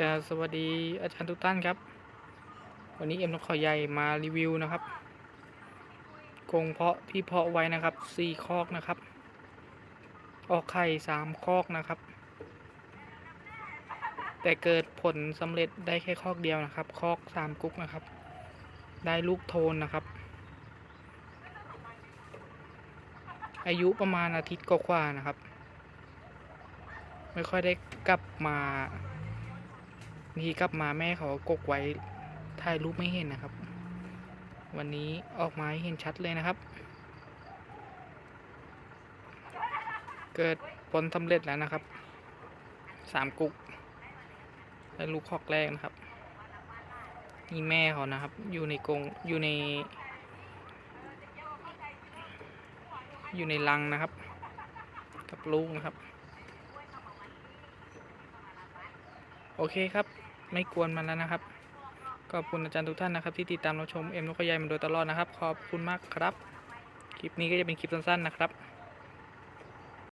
กาสวัสดีอาจารย์ทุกท่านครับ วันนี้เอ็มนกขาใหญ่มารีวิวนะครับกงเพาะที่เพาะไว้นะครับสี่คอกนะครับ ออกไข่สามคอกนะครับ แต่เกิดผลสำเร็จได้แค่คอกเดียวนะครับ คอกสามกุ๊กนะครับ ได้ลูกโทนนะครับ อายุประมาณอาทิตย์กว่าๆนะครับ ไม่ค่อยได้กลับมา บางทีกลับมาแม่เขากกไว้ถ่ายรูปไม่เห็นนะครับ วันนี้ออกมาให้เห็นชัดเลยนะครับ เกิดผลสำเร็จแล้วนะครับสามกุกและลูกคอกแรกนะครับนี่แม่เขานะครับ อยู่ในกรงอยู่ใน อยู่ในรังนะครับ กับลูกนะครับ โอเคครับ ไม่กวนมันแล้วนะครับ ขอบคุณอาจารย์ทุกท่านนะครับ ที่ติดตามเราชมเอ็มนกขยายมาโดยตลอดนะครับ ขอบคุณมากครับ คลิปนี้ก็จะเป็นคลิปสั้นๆนะครับ